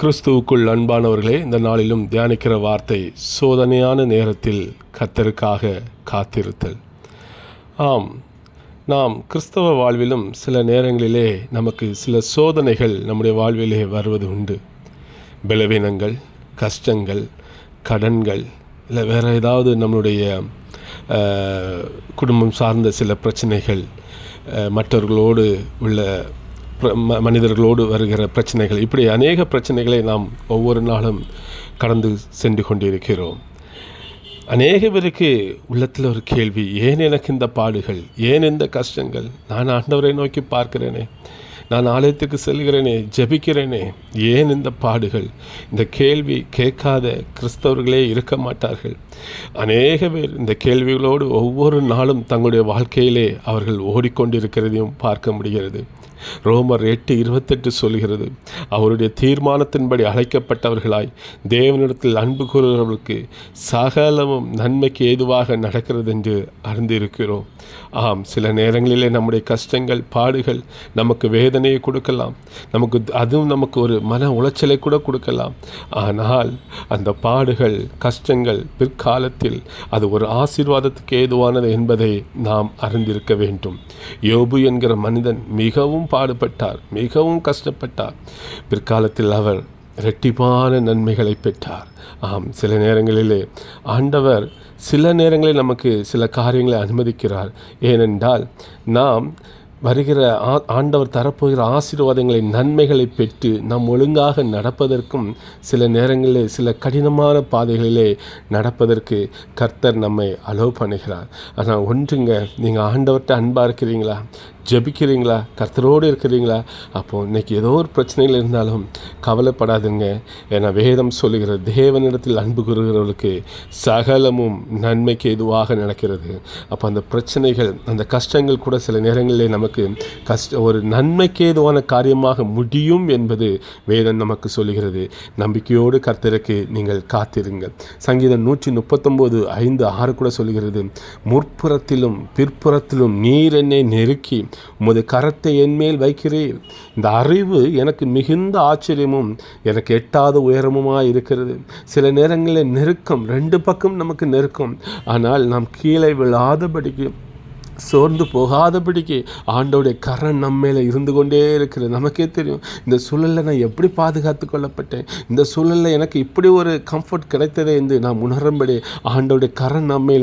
கிறிஸ்துவுக்குள் அன்பானவர்களே இந்த நாளிலும் தியானிக்கிற வார்த்தை சோதனையான நேரத்தில் கத்தருக்காக காத்திருத்தல். ஆம் நாம் கிறிஸ்தவ வாழ்விலும் சில நேரங்களிலே நமக்கு சில சோதனைகள் நம்முடைய வாழ்விலே வருவது உண்டு. பலவீனங்கள் கஷ்டங்கள் கடன்கள் இல்லை வேறு ஏதாவது நம்மளுடைய குடும்பம் சார்ந்த சில பிரச்சனைகள் மற்றவர்களோடு உள்ள மனிதர்களோடு வருகிற பிரச்சனைகள் இப்படி அநேக பிரச்சனைகளை நாம் ஒவ்வொரு நாளும் கடந்து சென்று கொண்டிருக்கிறோம். அநேக பேருக்கு உள்ளத்தில் ஒரு கேள்வி ஏன் எனக்கு இந்த பாடுகள்? ஏன் இந்த கஷ்டங்கள்? நான் ஆண்டவரை நோக்கி பார்க்கிறேனே. நான் ஆலயத்துக்கு செல்கிறேனே ஜெபிக்கிறேனே. ஏன் இந்த பாடுகள்? இந்த கேள்வி கேட்காத கிறிஸ்தவர்களே இருக்க மாட்டார்கள். அநேக பேர் இந்த கேள்விகளோடு ஒவ்வொரு நாளும் தங்களுடைய வாழ்க்கையிலே அவர்கள் ஓடிக்கொண்டிருக்கிறதையும் பார்க்க முடிகிறது. ரோமர் எட்டு இருபத்தெட்டு சொல்கிறது அவருடைய தீர்மானத்தின்படி அழைக்கப்பட்டவர்களாய் தேவனிடத்தில் அன்பு கூறுகிறவர்களுக்கு சகலமும் நன்மைக்கு ஏதுவாக நடக்கிறது என்று அறிந்திருக்கிறோம். ஆம் சில நேரங்களிலே நம்முடைய கஷ்டங்கள் பாடுகள் நமக்கு வேதனையை கொடுக்கலாம். நமக்கு அதுவும் நமக்கு ஒரு மன உளைச்சலை கூட கொடுக்கலாம். ஆனால் அந்த பாடுகள் கஷ்டங்கள் பிற்காலத்தில் அது ஒரு ஆசீர்வாதத்துக்கு ஏதுவானது என்பதை நாம் அறிந்திருக்க வேண்டும். யோபு என்கிற மனிதன் மிகவும் பாடுபட்டார் மிகவும் கஷ்டப்பட்டார். பிற்காலத்தில் அவர் இரட்டிப்பான நன்மைகளை பெற்றார். ஆம் சில நேரங்களிலே ஆண்டவர் சில நேரங்களில் நமக்கு சில காரியங்களை அனுமதிக்கிறார். ஏனென்றால் நாம் வருகிற ஆ- ஆண்டவர் தரப்போகிற ஆசீர்வாதங்களை நன்மைகளை பெற்று நாம் ஒழுங்காக நடப்பதற்கும் சில நேரங்களிலே சில கடினமான பாதைகளிலே நடப்பதற்கு கர்த்தர் நம்மை அலோவ் பண்ணுகிறார். ஆனால் ஒன்றுங்க நீங்கள் ஆண்டவர்கிட்ட அன்பாக இருக்கிறீங்களா? ஜெபிக்கிறீங்களா? கர்த்தரோடு இருக்கிறீங்களா? அப்போது இன்னைக்கு ஏதோ ஒரு பிரச்சனைகள் இருந்தாலும் கவலைப்படாதுங்க. ஏன்னா வேதம் சொல்லுகிற தேவனிடத்தில் அன்பு கூறுகிறவர்களுக்கு சகலமும் நன்மைக்கு எதுவாக நடக்கிறது. அப்போ அந்த பிரச்சனைகள் அந்த கஷ்டங்கள் கூட சில நேரங்களிலே நமக்கு கஷ்ட ஒரு நன்மைக்கு ஏதுவான காரியமாக முடியும் என்பது வேதம் நமக்கு சொல்லுகிறது. நம்பிக்கையோடு கர்த்தருக்கு நீங்கள் காத்திருங்கள். சங்கீதம் நூற்றி முப்பத்தொம்போது ஐந்து ஆறு கூட சொல்லுகிறது. முற்புறத்திலும் பிற்புறத்திலும் நீர் என்னை நெருக்கி உமது கரத்தை என்மேல் வைக்கிறீர். இந்த அறிவு எனக்கு மிகுந்த ஆச்சரியமும் எனக்கு எட்டாத உயரமுமாக இருக்கிறது. சில நேரங்களில் நெருக்கம் ரெண்டு பக்கம் நமக்கு நெருக்கம். ஆனால் நாம் கீழே விழாதபடிக்கு சோர்ந்து போகாதபடிக்கு ஆண்டோடைய கரண் நம்ம மேலே இருந்து கொண்டே இருக்கிறது. நமக்கே தெரியும் இந்த சூழலில் நான் எப்படி பாதுகாத்து கொள்ளப்பட்டேன்? இந்த சூழலில் எனக்கு இப்படி ஒரு கம்ஃபர்ட் கிடைத்ததே என்று நாம் உணரும்படி ஆண்டோடைய கரண் நம்ம மேல்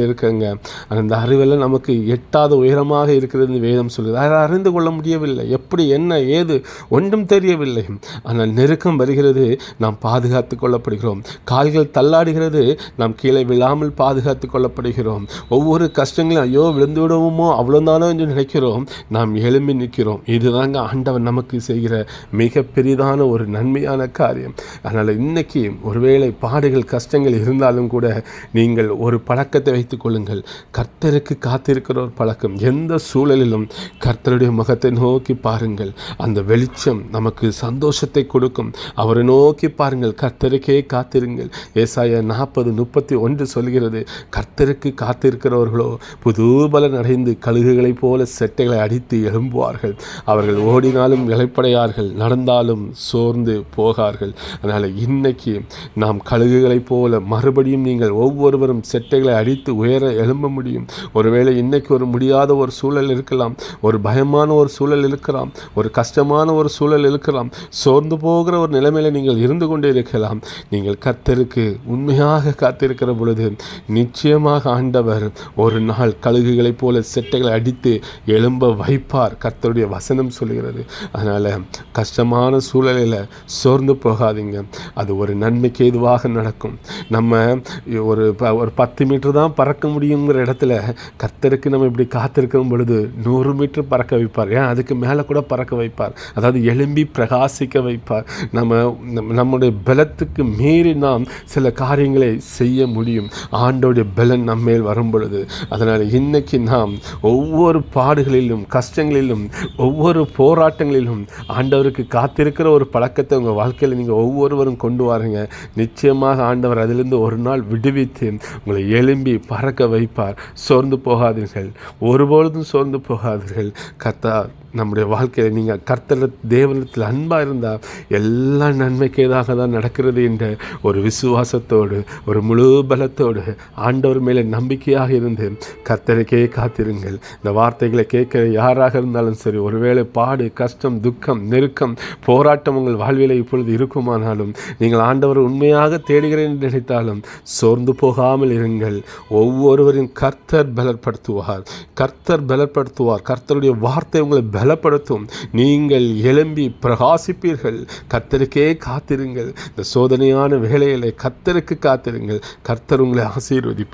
அந்த அறிவெல்லாம் நமக்கு எட்டாத உயரமாக இருக்கிறது வேதம் சொல்லுது. அதை அறிந்து கொள்ள முடியவில்லை. எப்படி என்ன ஏது ஒன்றும் தெரியவில்லை. ஆனால் நெருக்கம் வருகிறது. நாம் பாதுகாத்து கொள்ளப்படுகிறோம். கால்கள் தள்ளாடுகிறது. நாம் கீழே விழாமல் பாதுகாத்து கொள்ளப்படுகிறோம். ஒவ்வொரு கஷ்டங்களும் ஐயோ விழுந்து விடுவோமோ அவ்வளோதானோ என்று நினைக்கிறோம். நாம் எழும்பி நிற்கிறோம். இதுதாங்க ஆண்டவன் நமக்கு செய்கிற மிக பெரிதான ஒரு நன்மையான காரியம். அதனால் இன்னைக்கு ஒருவேளை பாடுகள் கஷ்டங்கள் இருந்தாலும் கூட நீங்கள் ஒரு பழக்கத்தை வைத்துக் கொள்ளுங்கள். கர்த்தருக்கு காத்திருக்கிற ஒரு பழக்கம். எந்த சூழலிலும் கர்த்தருடைய முகத்தை நோக்கி பாருங்கள். அந்த வெளிச்சம் நமக்கு சந்தோஷத்தை கொடுக்கும். அவரை நோக்கி பாருங்கள். கர்த்தருக்கே காத்திருங்கள். ஏசாய நாற்பது முப்பத்தி ஒன்று சொல்கிறது கர்த்தருக்கு காத்திருக்கிறவர்களோ புது பலன் அடைந்து கழுகுகளைப் போல செட்டைகளை அடித்து எழும்புவார்கள். அவர்கள் ஓடினாலும் விலைப்படையார்கள் நடந்தாலும் சோர்ந்து போகார்கள். அதனால் இன்னைக்கு நாம் கழுகுகளைப் போல மறுபடியும் நீங்கள் ஒவ்வொருவரும் செட்டைகளை அடித்து உயர எழும்ப முடியும். ஒருவேளை இன்னைக்கு ஒரு முடியாத ஒரு சூழல் இருக்கலாம் ஒரு பயமான ஒரு சூழல் இருக்கலாம் ஒரு கஷ்டமான ஒரு சூழல் இருக்கலாம் சோர்ந்து போகிற ஒரு நிலைமையில நீங்கள் இருந்து கொண்டே இருக்கலாம். நீங்கள் கத்தருக்கு உண்மையாக காத்திருக்கிற பொழுது நிச்சயமாக ஆண்டவர் ஒரு நாள் கழுகுகளைப் போல செட்டைகளை அடித்து எழும்ப வைப்பார். கர்த்தருடைய வசனம் சொல்கிறது அதனால் கஷ்டமான சூழலில் சோர்ந்து போகாதீங்க. அது ஒரு நன்மைக்கு எதுவாக நடக்கும். நம்ம ஒரு ப- ஒரு பத்து மீட்டர் தான் பறக்க முடியுங்கிற இடத்துல கர்த்தருக்கு நம்ம இப்படி காத்திருக்கும் பொழுது நூறு மீட்டர் பறக்க வைப்பார். ஏன்? அதுக்கு மேலே கூட பறக்க வைப்பார். அதாவது எழும்பி பிரகாசிக்க வைப்பார். நம்ம நம்ம- நம்முடைய பலத்துக்கு மீறி நாம் சில காரியங்களை செய்ய முடியும். ஆண்டோடைய பலன் நம்மேல் வரும் பொழுது. அதனால் இன்னைக்கு நாம் ஒவ்வொரு பாடுகளிலும் கஷ்டங்களிலும் ஒவ்வொரு போராட்டங்களிலும் ஆண்டவருக்கு காத்திருக்கிற ஒரு பழக்கத்தை உங்கள் வாழ்க்கையில் நீங்கள் ஒவ்வொருவரும் கொண்டு வாருங்க. நிச்சயமாக ஆண்டவர் அதிலிருந்து ஒரு நாள் விடுவித்து உங்களை எழும்பி பறக்க வைப்பார். சோர்ந்து போகாதீர்கள். ஒருபொழுதும் சோர்ந்து போகாதீர்கள். கத்தார் நம்முடைய வாழ்க்கையில் நீங்கள் கர்த்தர் தேவனத்தில் அன்பாக இருந்தால் எல்லா நன்மைக்கேதாக தான் நடக்கிறது என்ற ஒரு விசுவாசத்தோடு ஒரு முழு பலத்தோடு ஆண்டவர் மேலே நம்பிக்கையாக இருந்து கர்த்தருக்கே காத்திருங்கள். இந்த வார்த்தைகளை கேட்க யாராக இருந்தாலும் சரி ஒருவேளை பாடு கஷ்டம் துக்கம் நெருக்கம் போராட்டம் உங்கள் வாழ்வில் இப்பொழுது இருக்குமானாலும் நீங்கள் ஆண்டவர் உண்மையாக தேடுகிறேன் என்று நினைத்தாலும் சோர்ந்து போகாமல் இருங்கள். ஒவ்வொருவரின் கர்த்தர் பலப்படுத்துவார். கர்த்தர் பலப்படுத்துவார். கர்த்தருடைய வார்த்தை உங்களை பலப்படுத்தும் நீங்கள் எழும்பி பிரகாசிப்பீர்கள். கர்த்தருக்கே காத்திருங்கள். இந்த சோதனையான வேலைகளை கர்த்தருக்கு காத்திருங்கள். கர்த்தர் உங்களை ஆசீர்வதிப்பார்.